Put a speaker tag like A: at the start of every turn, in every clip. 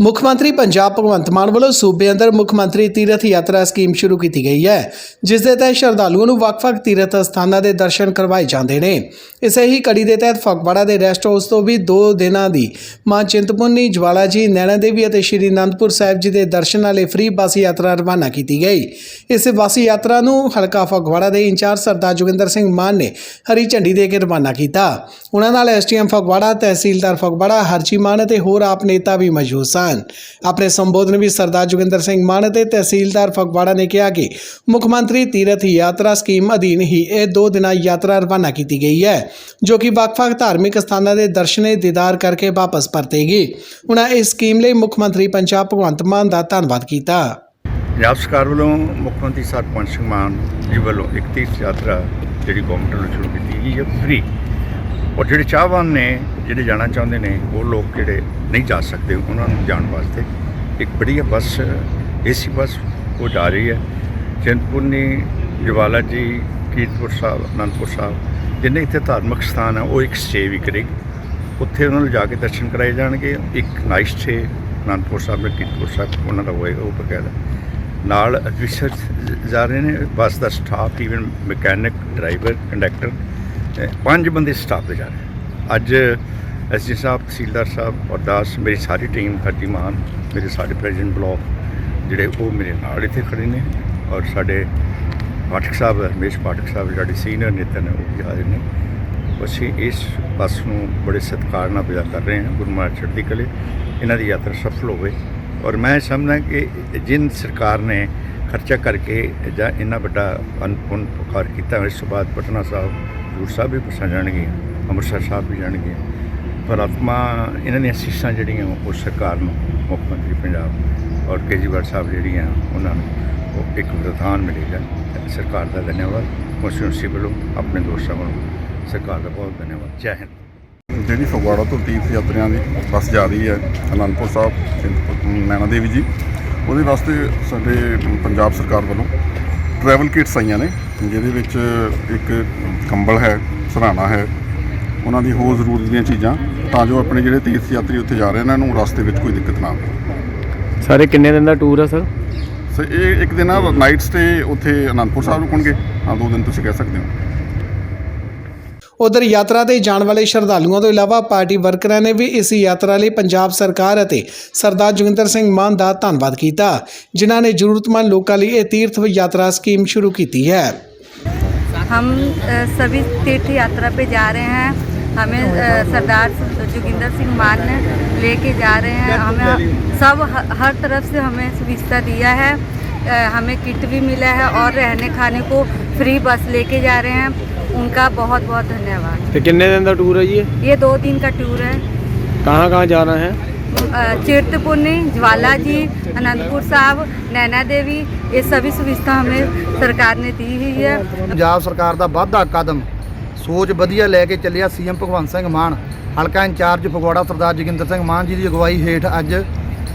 A: ਮੁੱਖ ਮੰਤਰੀ ਪੰਜਾਬ ਭਗਵੰਤ ਮਾਨ ਵੱਲੋਂ ਸੂਬੇ ਅੰਦਰ ਮੁੱਖ ਮੰਤਰੀ ਤੀਰਥ ਯਾਤਰਾ ਸਕੀਮ ਸ਼ੁਰੂ ਕੀਤੀ ਗਈ ਹੈ, ਜਿਸ ਦੇ ਤਹਿਤ ਸ਼ਰਧਾਲੂਆਂ ਨੂੰ ਵੱਖ-ਵੱਖ ਤੀਰਥ ਸਥਾਨਾਂ ਦੇ ਦਰਸ਼ਨ ਕਰਵਾਏ ਜਾਂਦੇ ਨੇ। ਇਸੇ ਹੀ ਕੜੀ ਦੇ ਤਹਿਤ ਫਗਵਾੜਾ ਦੇ ਰੈਸਟ ਹਾਊਸ ਤੋਂ ਵੀ ਦੋ ਦਿਨਾਂ ਦੀ ਮਾਂ ਚਿੰਤਪੁਰਨੀ ਜਵਾਲਾ ਜੀ ਨੈਣਾ ਦੇਵੀ ਅਤੇ ਸ਼੍ਰੀ ਅਨੰਦਪੁਰ ਸਾਹਿਬ ਜੀ ਦੇ ਦਰਸ਼ਨਾਂ ਲਈ ਫ੍ਰੀ ਬੱਸ ਯਾਤਰਾ ਰਵਾਨਾ ਕੀਤੀ ਗਈ। ਇਸ ਬੱਸ ਯਾਤਰਾ ਨੂੰ ਹਲਕਾ ਫਗਵਾੜਾ ਦੇ ਇੰਚਾਰਜ ਸਰਦਾਰ ਜੋਗਿੰਦਰ ਸਿੰਘ ਮਾਨ ਨੇ ਹਰੀ ਝੰਡੀ ਦੇ ਕੇ ਰਵਾਨਾ ਕੀਤਾ। ਉਹਨਾਂ ਨਾਲ ਐਸਟੀਐਮ ਫਗਵਾੜਾ, ਤਹਿਸੀਲਦਾਰ ਫਗਵਾੜਾ, ਹਰਜੀ ਮਾਨ ਅਤੇ ਹੋਰ ਆਪ ਨੇਤਾ ਵੀ ਮੌਜੂਦ ਸਨ। ਆਪਣੇ ਸੰਬੋਧਨ ਵਿੱਚ ਸਰਦਾਰ ਜੋਗਿੰਦਰ ਸਿੰਘ ਮਾਨ ਅਤੇ ਤਹਿਸੀਲਦਾਰ ਫਗਵਾੜਾ ਨੇ ਕਿਹਾ ਕਿ ਮੁੱਖ ਮੰਤਰੀ ਤੀਰਥ ਯਾਤਰਾ ਸਕੀਮ ਅਧੀਨ ਹੀ ਇਹ ਦੋ ਦਿਨਾਂ ਯਾਤਰਾ ਰਵਾਨਾ ਕੀਤੀ ਗਈ ਹੈ, ਜੋ ਕਿ ਵੱਖ-ਵੱਖ ਧਾਰਮਿਕ ਸਥਾਨਾਂ ਦੇ ਦਰਸ਼ਨੇ ਦੀਦਾਰ ਕਰਕੇ ਵਾਪਸ ਪਰਤੇਗੀ। ਉਹਨਾਂ ਇਸ ਸਕੀਮ ਲਈ ਮੁੱਖ ਮੰਤਰੀ ਪੰਜਾਬ ਭਗਵੰਤ ਮਾਨ ਦਾ ਧੰਨਵਾਦ ਕੀਤਾ।
B: ਪੰਜਾਬ ਸਰਕਾਰ ਵੱਲੋਂ ਮੁੱਖ ਮੰਤਰੀ ਸਾਹਿਬ ਸਿੰਘ ਮਾਨ ਜੀ ਵੱਲੋਂ ਇੱਕ ਤੀਰਥ ਯਾਤਰਾ ਜਿਹੜੀ ਗੌਰਮੈਂਟ ਵੱਲੋਂ ਸ਼ੁਰੂ ਕੀਤੀ ਗਈ ਹੈ ਫ੍ਰੀ ਔਰ ਜਿਹੜੇ ਚਾਹਵਾਨ ਨੇ, ਜਿਹੜੇ ਜਾਣਾ ਚਾਹੁੰਦੇ ਨੇ, ਉਹ ਲੋਕ ਜਿਹੜੇ ਨਹੀਂ ਜਾ ਸਕਦੇ, ਉਹਨਾਂ ਨੂੰ ਜਾਣ ਵਾਸਤੇ ਇੱਕ ਬੜੀ ਬੱਸ, ਏਸੀ ਬੱਸ ਉਹ ਜਾ ਰਹੀ ਹੈ। ਚਿੰਤਪੁਰਨੀ ਜਵਾਲਾ ਜੀ, ਕੀਰਤਪੁਰ ਸਾਹਿਬ, ਅਨੰਦਪੁਰ ਸਾਹਿਬ, ਜਿੰਨੇ ਇੱਥੇ ਧਾਰਮਿਕ ਸਥਾਨ ਆ, ਉਹ ਇੱਕ ਸਟੇ ਵੀ ਕਰੇਗੀ। ਉੱਥੇ ਉਹਨਾਂ ਨੂੰ ਜਾ ਕੇ ਦਰਸ਼ਨ ਕਰਾਏ ਜਾਣਗੇ। ਇੱਕ ਨਾਈਟ ਸਟੇ, ਅਨੰਦਪੁਰ ਸਾਹਿਬ ਦੇ ਕੀਰਤਪੁਰ ਸਾਹਿਬ, ਉਹਨਾਂ ਦਾ ਹੋਏਗਾ ਉਹ ਬਕਾਇਦਾ। ਨਾਲ ਅਫੀਸਰ ਜਾ ਰਹੇ ਨੇ, ਬੱਸ ਦਾ staff even mechanic driver conductor ਪੰਜ ਬੰਦੇ ਸਟਾਫ ਦੇ ਜਾ ਰਹੇ ਅੱਜ ਐਸਜੀ ਸਾਹਿਬ, ਤਹਿਸੀਲਦਾਰ ਸਾਹਿਬ ਔਰ ਦਾਸ, ਮੇਰੀ ਸਾਰੀ ਟੀਮ, ਸਾਡੀ ਮਾਨ ਮੇਰੇ ਸਾਡੇ ਪ੍ਰੈਜ਼ੀਡੈਂਟ ਬਲਾਕ ਜਿਹੜੇ ਉਹ ਮੇਰੇ ਨਾਲ ਇੱਥੇ ਖੜੇ ਨੇ ਔਰ ਸਾਡੇ ਪਾਠਕ ਸਾਹਿਬ ਰਮੇਸ਼ ਪਾਠਕ ਸਾਹਿਬ ਜਿਹੜੇ ਸੀਨੀਅਰ ਨੇਤਾ ਨੇ ਉਹ ਵੀ ਹਾਜ਼ਰ ਨੇ। ਅਸੀਂ ਇਸ ਬੱਸ ਨੂੰ ਬੜੇ ਸਤਿਕਾਰ ਨਾਲ ਵਿਦਾ ਕਰ ਰਹੇ ਹਾਂ, ਗੁਰੂ ਮਹਾਰਾਜ ਚੜ੍ਹਦੀ ਕਲੇ, ਇਹਨਾਂ ਦੀ ਯਾਤਰਾ ਸਫਲ ਹੋਵੇ। ਔਰ ਮੈਂ ਸਮਝਦਾ ਕਿ ਜਿਨ ਸਰਕਾਰ ਨੇ ਖਰਚਾ ਕਰਕੇ ਜਾਂ ਇੰਨਾ ਵੱਡਾ ਅਨਪੁਨ ਪੁਕਾਰ ਕੀਤਾ, ਇਸ ਤੋਂ ਬਾਅਦ ਪਟਨਾ ਸਾਹਿਬ ਹਜ਼ੂਰ ਸਾਹਿਬ ਵੀ ਬੱਸਾਂ ਜਾਣਗੀਆਂ ਅੰਮ੍ਰਿਤਸਰ ਸਾਹਿਬ ਵੀ ਜਾਣਗੀਆਂ ਪਰ ਆਤਮਾ, ਇਹਨਾਂ ਦੀਆਂ ਅਸੀਸਾਂ ਜਿਹੜੀਆਂ ਉਹ ਸਰਕਾਰ ਨੂੰ, ਮੁੱਖ ਮੰਤਰੀ ਪੰਜਾਬ ਔਰ ਕੇਜਰੀਵਾਲ ਸਾਹਿਬ ਜਿਹੜੀਆਂ, ਉਹਨਾਂ ਨੂੰ ਉਹ ਇੱਕ ਵਰਦਾਨ ਮਿਲੇਗਾ। ਸਰਕਾਰ ਦਾ ਧੰਨਵਾਦ ਕੰਸਟੀਟਿਊਂਸੀ ਵੱਲੋਂ, ਆਪਣੇ ਦੋਸਤਾਂ ਵੱਲੋਂ ਸਰਕਾਰ ਦਾ ਬਹੁਤ ਧੰਨਵਾਦ। ਜੈ ਹਿੰਦ।
C: ਜਿਹੜੀ ਫਗਵਾੜਾ ਤੋਂ ਤੀਰਥ ਯਾਤਰੀਆਂ ਦੀ ਬੱਸ ਜਾ ਰਹੀ ਹੈ, ਅਨੰਦਪੁਰ ਸਾਹਿਬ ਨੈਣਾ ਦੇਵੀ ਜੀ, ਉਹਦੇ ਵਾਸਤੇ ਸਾਡੇ ਪੰਜਾਬ ਸਰਕਾਰ ਵੱਲੋਂ ਟਰੈਵਲ ਕਿਟਸ ਆਈਆਂ ਨੇ ਜਿਹਦੇ ਵਿੱਚ ਇੱਕ ਕੰਬਲ ਹੈ ਸਰਾਣਾ ਹੈ ਉਹਨਾਂ ਦੀ ਹੋਰ ਜ਼ਰੂਰਤ ਦੀਆਂ ਚੀਜ਼ਾਂ ਤਾਂ ਜੋ ਆਪਣੇ ਜਿਹੜੇ ਤੀਰਥ ਯਾਤਰੀ ਉੱਥੇ ਜਾ ਰਹੇ ਨੇ ਇਹਨਾਂ ਨੂੰ ਰਸਤੇ ਵਿੱਚ ਕੋਈ ਦਿੱਕਤ ਨਾ ਆਵੇ।
D: ਸਾਰੇ ਕਿੰਨੇ ਦਿਨ ਦਾ ਟੂਰ ਆ ਸਰ?
C: ਸੋ ਇਹ ਇੱਕ ਦਿਨ ਆ ਨਾਈਟ ਸਟੇ ਉੱਥੇ ਅਨੰਦਪੁਰ ਸਾਹਿਬ ਰੁਕਣਗੇ ਹਾਂ ਦੋ ਦਿਨ ਤੁਸੀਂ ਕਹਿ ਸਕਦੇ ਹੋ।
A: ਉਧਰ ਯਾਤਰਾ ਤੇ ਜਾਣ ਵਾਲੇ ਸ਼ਰਧਾਲੂਆਂ ਤੋਂ ਇਲਾਵਾ ਪਾਰਟੀ ਵਰਕਰਾਂ ਨੇ ਵੀ ਇਸ ਯਾਤਰਾ ਲਈ ਪੰਜਾਬ ਸਰਕਾਰ ਅਤੇ ਸਰਦਾਰ ਜੋਗਿੰਦਰ ਸਿੰਘ ਮਾਨ ਦਾ ਧੰਨਵਾਦ ਕੀਤਾ ਜਿਨ੍ਹਾਂ ਨੇ ਜ਼ਰੂਰਤਮੰਦ ਲੋਕਾਂ ਲਈ ਇਹ ਤੀਰਥ ਯਾਤਰਾ ਸਕੀਮ ਸ਼ੁਰੂ ਕੀਤੀ ਹੈ
E: हम अ, सभी तीर्थ यात्रा पे जा रहे हैं हमें अ, सरदार जोगिंदर सिंह मान ने लेके जा रहे हैं हमें सब ह- हर तरफ से हमें सुविधा दिया है अ, हमें किट भी मिला है और रहने खाने को फ्री बस लेके जा रहे हैं उनका बहुत बहुत धन्यवाद
D: ਤੇ ਕਿੰਨੇ ਦਿਨ ਦਾ ਟੂਰ ਹੈ ਜੀ ਇਹ
E: ये दो दिन का टूर है
D: ਕਹਾਂ ਕਹਾਂ ਜਾਣਾ ਹੈ
E: अ, चिरतपुरनी ज्वाला जी अनंतपुर साहब नैना देवी ये सभी सुविधा हमें सरकार ने दी हुई है
F: ਪੰਜਾਬ ਸਰਕਾਰ ਦਾ ਵਾਧਾ ਕਦਮ ਸੋਚ ਵਧੀਆ ਲੈ ਕੇ ਚੱਲਿਆ ਸੀਐਮ ਭਗਵੰਤ ਸਿੰਘ ਮਾਨ ਹਲਕਾ ਇੰਚਾਰਜ ਫਗਵਾੜਾ ਸਰਦਾਰ ਜੋਗਿੰਦਰ ਸਿੰਘ ਮਾਨ ਜੀ ਦੀ ਅਗਵਾਈ ਹੇਠ ਅੱਜ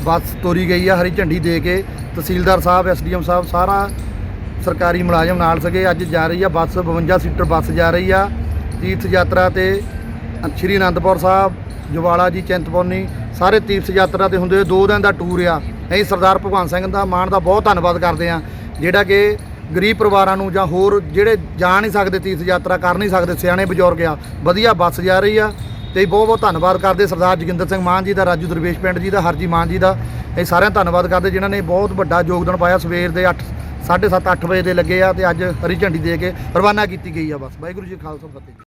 F: ਬੱਸ ਤੋਰੀ ਗਈ ਆ ਹਰੀ ਝੰਡੀ ਦੇ ਕੇ ਤਹਿਸੀਲਦਾਰ ਸਾਹਿਬ ਐਸਡੀਐਮ ਸਾਹਿਬ ਸਾਰਾ ਸਰਕਾਰੀ ਮੁਲਾਜ਼ਮ ਨਾਲ ਸਕੇ। ਅੱਜ ਜਾ ਰਹੀ ਆ ਬੱਸ 52 ਸੀਟਰ ਬੱਸ ਜਾ ਰਹੀ ਆ। ਤੀਰਥ ਯਾਤਰਾ ਤੇ ਸ਼੍ਰੀ ਅਨੰਦਪੁਰ ਸਾਹਿਬ, ਜਵਾਲਾ ਜੀ, ਚਿੰਤਪੁਰਨੀ, ਸਾਰੇ ਤੀਰਥ ਯਾਤਰਾ ਤੇ ਹੁੰਦੇ ਦੋ ਦਿਨ ਦਾ ਟੂਰ ਆ। ਅਸੀਂ ਸਰਦਾਰ ਭਗਵੰਤ ਸਿੰਘ ਦਾ ਮਾਨ ਦਾ ਬਹੁਤ ਧੰਨਵਾਦ ਕਰਦੇ ਆ ਜਿਹੜਾ ਕਿ ਗਰੀਬ ਪਰਿਵਾਰਾਂ ਨੂੰ ਜਾਂ ਹੋਰ ਜਿਹੜੇ ਜਾ ਨਹੀਂ ਸਕਦੇ ਤੀਰਥ ਯਾਤਰਾ ਕਰ ਨਹੀਂ ਸਕਦੇ, ਸਿਆਣੇ ਬਜ਼ੁਰਗ ਆ, ਵਧੀਆ ਬੱਸ ਜਾ ਰਹੀ ਆ। ਤੇ ਬਹੁਤ ਬਹੁਤ ਧੰਨਵਾਦ ਕਰਦੇ ਸਰਦਾਰ ਜੋਗਿੰਦਰ ਸਿੰਘ ਮਾਨ ਜੀ ਦਾ, ਰਾਜੂ ਦਰਵੇਸ਼ ਪਿੰਡ ਜੀ ਦਾ, ਹਰਜੀ ਮਾਨ ਜੀ ਦਾ। ਇਹ ਸਾਰਿਆਂ ਧੰਨਵਾਦ ਕਰਦੇ ਜਿਨ੍ਹਾਂ ਨੇ ਬਹੁਤ ਵੱਡਾ ਯੋਗਦਾਨ ਪਾਇਆ। ਸਵੇਰ ਦੇ 8 7:30 8 ਵਜੇ ਦੇ ਲੱਗੇ ਆ ਤੇ ਅੱਜ ਹਰੀ ਝੰਡੀ ਦੇ ਕੇ ਰਵਾਨਾ ਕੀਤੀ ਗਈ ਆ ਬਸ। ਵਾਹਿਗੁਰੂ ਜੀ ਖਾਲਸਾ, ਫਤਿਹ